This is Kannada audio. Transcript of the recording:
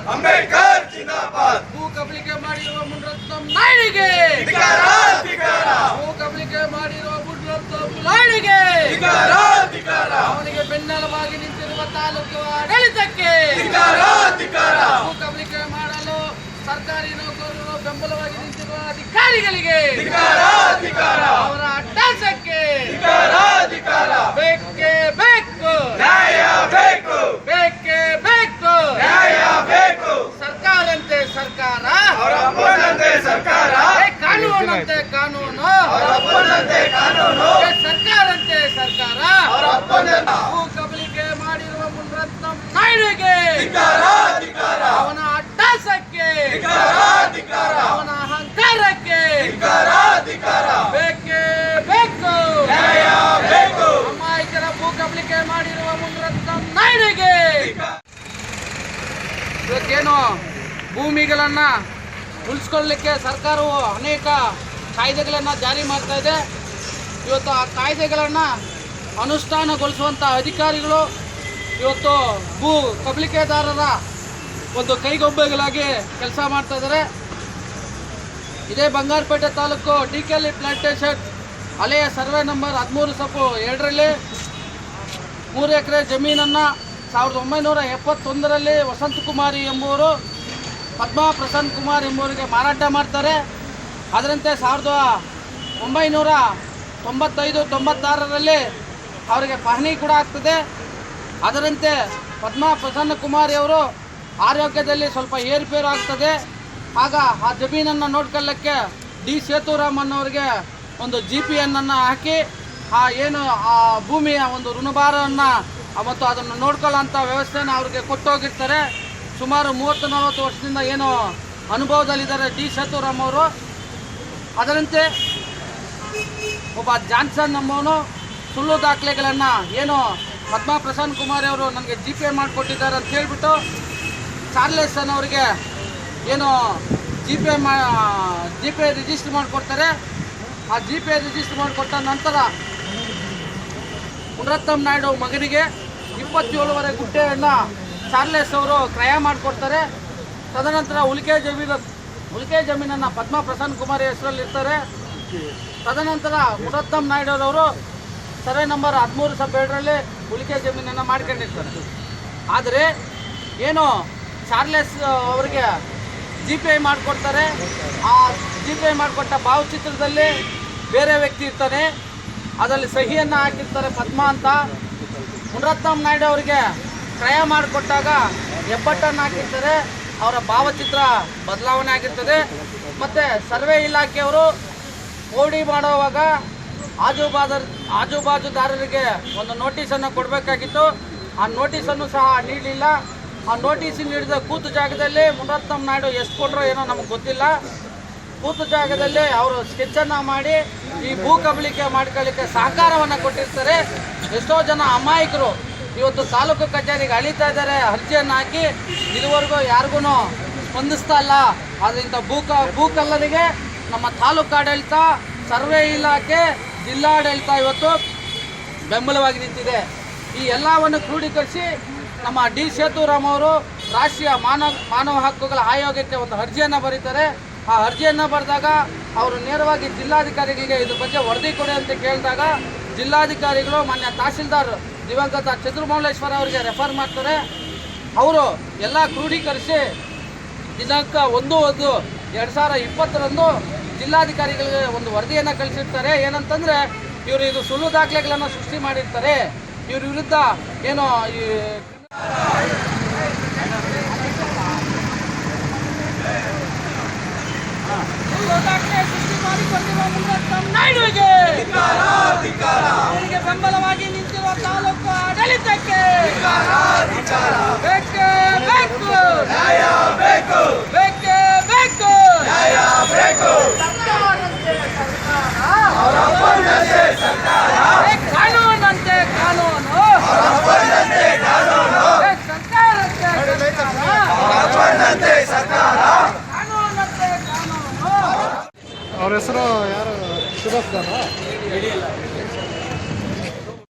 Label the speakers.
Speaker 1: Americano. ಸರ್ಕಾರ. ಅವರಪ್ಪನಂತೆ ಸರ್ಕಾರ. ಕಾನೂನಂತೆ ಕಾನೂನು.
Speaker 2: ಅವರಪ್ಪನಂತೆ ಕಾನೂನು.
Speaker 1: ಸರ್ಕಾರಂತೆ ಸರ್ಕಾರ.
Speaker 2: ಅವರ
Speaker 1: ಕಬಲಿಗೆ ಮಾಡಿರುವ ಮುನ್ರತ್ನಂ ನಾಯ್ಡುಗೆ. ಅವನ ಅಟ್ಟಾಸಕ್ಕೆ. ಅವನ ಅಹಂಕಾರಕ್ಕೆ. ಬೇಕೇ ಬೇಕು. ಅಮಾಯಕರ ಭೂ ಕಬಳಿಕೆ ಮಾಡಿರುವ ಮುನ್ರತ್ನಂ ನಾಯ್ಡುಗೆ. ಇವತ್ತೇನು ಭೂಮಿಗಳನ್ನ ಉಳಿಸ್ಕೊಳ್ಳಿಕ್ಕೆ ಸರ್ಕಾರವು ಅನೇಕ ಕಾಯ್ದೆಗಳನ್ನು ಜಾರಿ ಮಾಡ್ತಾ ಇದೆ. ಇವತ್ತು ಆ ಕಾಯ್ದೆಗಳನ್ನು ಅನುಷ್ಠಾನಗೊಳಿಸುವಂಥ ಅಧಿಕಾರಿಗಳು ಇವತ್ತು ಭೂ ಕಬಳಿಕೆದಾರರ ಒಂದು ಕೈಗೊಂಬೆಗಳಾಗಿ ಕೆಲಸ ಮಾಡ್ತಾ ಇದ್ದಾರೆ. ಇದೇ Bangarapete taluk D K plantation ಹಳೆಯ ಸರ್ವೆ ನಂಬರ್ ಹದಿಮೂರು ಸೊಪ್ಪು ಎರಡರಲ್ಲಿ ಮೂರು ಎಕರೆ ಜಮೀನನ್ನು ಸಾವಿರದ ಒಂಬೈನೂರ ಎಪ್ಪತ್ತೊಂದರಲ್ಲಿ ವಸಂತಕುಮಾರಿ ಎಂಬುವರು ಪದ್ಮಾ ಪ್ರಸನ್ನ ಕುಮಾರ್ ಎಂಬುವರಿಗೆ ಮಾರಾಟ ಮಾಡ್ತಾರೆ. ಅದರಂತೆ ಸಾವಿರದ ಒಂಬೈನೂರ ತೊಂಬತ್ತೈದು, ತೊಂಬತ್ತಾರರಲ್ಲಿ ಅವರಿಗೆ ಪಹಣಿ ಕೂಡ ಆಗ್ತದೆ. ಅದರಂತೆ ಪದ್ಮ ಪ್ರಸನ್ನ ಕುಮಾರಿ ಅವರು ಆರೋಗ್ಯದಲ್ಲಿ ಸ್ವಲ್ಪ ಏರುಪೇರು ಆಗ್ತದೆ. ಆಗ ಆ ಜಮೀನನ್ನು ನೋಡ್ಕೊಳ್ಳೋಕ್ಕೆ ಡಿ ಸೇತುರಾಮನ್ ಅವರಿಗೆ ಒಂದು ಜಿ ಪಿ ಎನ್ನನ್ನು ಹಾಕಿ, ಆ ಏನು ಆ ಭೂಮಿಯ ಒಂದು ಋಣಭಾರವನ್ನು ಮತ್ತು ಅದನ್ನು ನೋಡ್ಕೊಳ್ಳೋಂಥ ವ್ಯವಸ್ಥೆನ ಅವ್ರಿಗೆ ಕೊಟ್ಟೋಗಿರ್ತಾರೆ. ಸುಮಾರು ಮೂವತ್ತು, ನಲವತ್ತು ವರ್ಷದಿಂದ ಏನು ಅನುಭವದಲ್ಲಿದ್ದಾರೆ ಡಿ ಶತುರಾಮ್ ಅವರು. ಅದರಂತೆ ಒಬ್ಬ ಜಾನ್ಸನ್ ಎಂಬವನು ಸುಳ್ಳು ದಾಖಲೆಗಳನ್ನು ಏನು ಪದ್ಮಾ ಪ್ರಸನ್ನ ಕುಮಾರ್ ಅವರು ನನಗೆ ಜಿ ಪೇ ಮಾಡಿಕೊಟ್ಟಿದ್ದಾರೆ ಅಂತ ಹೇಳಿಬಿಟ್ಟು ಚಾರ್ಲೆಸನ್ ಅವರಿಗೆ ಏನು ಜಿ ಪೇ ಮಾ ಜಿ ಪೇ ರಿಜಿಸ್ಟರ್ ಮಾಡಿಕೊಡ್ತಾರೆ. ಆ ಜಿ ಪೇ ರಿಜಿಸ್ಟರ್ ಮಾಡಿಕೊಟ್ಟ ನಂತರ ಮುನರತ್ನಂ ನಾಯ್ಡು ಮಗನಿಗೆ ಇಪ್ಪತ್ತೇಳುವರೆ ಗುಟ್ಟೆಯನ್ನು ಚಾರ್ಲೆಸ್ ಅವರು ಕ್ರಯ ಮಾಡಿಕೊಡ್ತಾರೆ. ತದನಂತರ ಉಲ್ಕೆ ಜಮೀನು, ಉಲ್ಕೆ ಜಮೀನನ್ನು ಪದ್ಮ ಪ್ರಸನ್ನ ಕುಮಾರ್ ಹೆಸರಲ್ಲಿ ಇರ್ತಾರೆ ತದನಂತರ ಮುರತ್ತಮ್ ನಾಯ್ಡು ಅವರು ಸರ್ವೆ ನಂಬರ್ ಹದಿಮೂರು ಸಬ್ ಎರಡರಲ್ಲಿ ಉಳಿಕೆ ಜಮೀನನ್ನು ಮಾಡ್ಕೊಂಡಿರ್ತಾರೆ. ಆದರೆ ಏನು ಚಾರ್ಲೆಸ್ ಅವರಿಗೆ ಜಿ ಪಿ ಐ ಮಾಡಿಕೊಡ್ತಾರೆ. ಆ ಜಿ ಪಿ ಐ ಮಾಡಿಕೊಟ್ಟ ಭಾವಚಿತ್ರದಲ್ಲಿ ಬೇರೆ ವ್ಯಕ್ತಿ ಇರ್ತಾನೆ. ಅದರಲ್ಲಿ ಸಹಿಯನ್ನು ಹಾಕಿರ್ತಾರೆ ಪದ್ಮ ಅಂತ. ಮುನರತ್ನಂ ನಾಯ್ಡು ಅವರಿಗೆ ಕ್ರಯ ಮಾಡಿಕೊಟ್ಟಾಗ ಹೆಬ್ಬಟ್ಟನ್ನು ಹಾಕಿರ್ತಾರೆ, ಅವರ ಭಾವಚಿತ್ರ ಬದಲಾವಣೆ ಆಗಿರ್ತದೆ. ಮತ್ತು ಸರ್ವೆ ಇಲಾಖೆಯವರು ಓಡಿ ಮಾಡುವಾಗ ಆಜುಬಾಜು ಆಜುಬಾಜುದಾರರಿಗೆ ಒಂದು ನೋಟಿಸನ್ನು ಕೊಡಬೇಕಾಗಿತ್ತು. ಆ ನೋಟಿಸನ್ನು ಸಹ ನೀಡಲಿಲ್ಲ. ಆ ನೋಟಿಸ್ ನೀಡಿದ ಕೂತು ಜಾಗದಲ್ಲಿ ಮುನರತ್ನಂ ನಾಯ್ಡು ಎಷ್ಟು ಕೊಟ್ಟರೋ ಏನೋ ನಮಗೆ ಗೊತ್ತಿಲ್ಲ. ಕೂತು ಜಾಗದಲ್ಲಿ ಅವರು ಸ್ಕೆಚ್ಚನ್ನು ಮಾಡಿ, ಈ ಭೂ ಕಬಳಿಕೆ ಮಾಡ್ಕೊಳ್ಳಿಕ್ಕೆ ಸಹಕಾರವನ್ನು ಕೊಟ್ಟಿರ್ತಾರೆ. ಎಷ್ಟೋ ಜನ ಅಮಾಯಕರು ಇವತ್ತು ತಾಲೂಕು ಕಚೇರಿಗೆ ಅಳಿತಾ ಇದ್ದಾರೆ, ಅರ್ಜಿಯನ್ನು ಹಾಕಿ ಇದುವರೆಗೂ ಯಾರಿಗೂ ಸ್ಪಂದಿಸ್ತಾ ಇಲ್ಲ. ಆದ್ರಿಂದ ಭೂಕ ಭೂಕಲ್ಲರಿಗೆ ನಮ್ಮ ತಾಲೂಕು ಆಡಳಿತ, ಸರ್ವೆ ಇಲಾಖೆ, ಜಿಲ್ಲಾಡಳಿತ ಇವತ್ತು ಬೆಂಬಲವಾಗಿ ನಿಂತಿದೆ. ಈ ಎಲ್ಲವನ್ನು ಕ್ರೋಢೀಕರಿಸಿ ನಮ್ಮ ಡಿ ಸೇತುರಾಮ್ ಅವರು ರಾಷ್ಟ್ರೀಯ ಮಾನವ ಮಾನವ ಹಕ್ಕುಗಳ ಆಯೋಗಕ್ಕೆ ಒಂದು ಅರ್ಜಿಯನ್ನು ಬರೀತಾರೆ. ಆ ಅರ್ಜಿಯನ್ನು ಬರೆದಾಗ ಅವರು ನೇರವಾಗಿ ಜಿಲ್ಲಾಧಿಕಾರಿಗಳಿಗೆ ಇದ್ರ ಬಗ್ಗೆ ವರದಿ ಕೊಡಿ ಅಂತ ಕೇಳಿದಾಗ ಜಿಲ್ಲಾಧಿಕಾರಿಗಳು ಮಾನ್ಯ ತಹಸೀಲ್ದಾರ್ ದಿವಂಗತ ಚಂದ್ರಮೌಳೇಶ್ವರ ಅವರಿಗೆ ರೆಫರ್ ಮಾಡ್ತಾರೆ. ಅವರು ಎಲ್ಲ ಕ್ರೋಢೀಕರಿಸಿ ದಿನಾಂಕ ಒಂದು ಒಂದು ಎರಡು ಸಾವಿರ ಇಪ್ಪತ್ತರಂದು ಜಿಲ್ಲಾಧಿಕಾರಿಗಳಿಗೆ ಒಂದು ವರದಿಯನ್ನು ಕಳಿಸಿರ್ತಾರೆ. ಏನಂತಂದರೆ ಇವರು ಇದು ಸುಳ್ಳು ದಾಖಲೆಗಳನ್ನು ಸೃಷ್ಟಿ ಮಾಡಿರ್ತಾರೆ. ಇವ್ರ ವಿರುದ್ಧ ಏನು ಈ ಸೃಷ್ಟಿ ಮಾಡಿಕೊಂಡಿರುವ ಬೆಂಬಲವಾಗಿ ಆಡಳಿತಕ್ಕೆ ಬೇಕೇ ಬೇಕು
Speaker 2: ನ್ಯಾಯ ಬೇಕು
Speaker 1: ಬೇಕೇ ಬೇಕು
Speaker 2: ನ್ಯಾಯ ಬೇಕು ಅವರ ಅಪ್ಪನಂತೆ ಸರ್ಕಾರ
Speaker 1: ಏ ಕಾನೂನಂತೆ ಕಾನೂನು
Speaker 2: ಅಪ್ಪನಂತೆ ಕಾನೂನು
Speaker 1: ಏ ಸರ್ಕಾರಂತೆ ಸರ್ಕಾರ
Speaker 2: ಅವರ ಅಪ್ಪನಂತೆ ಸರ್ಕಾರ
Speaker 1: ಕಾನೂನಂತೆ ಕಾನೂನು
Speaker 3: ಅವ್ರ ಹೆಸರು ಯಾರು ಶಿವದಾಸ್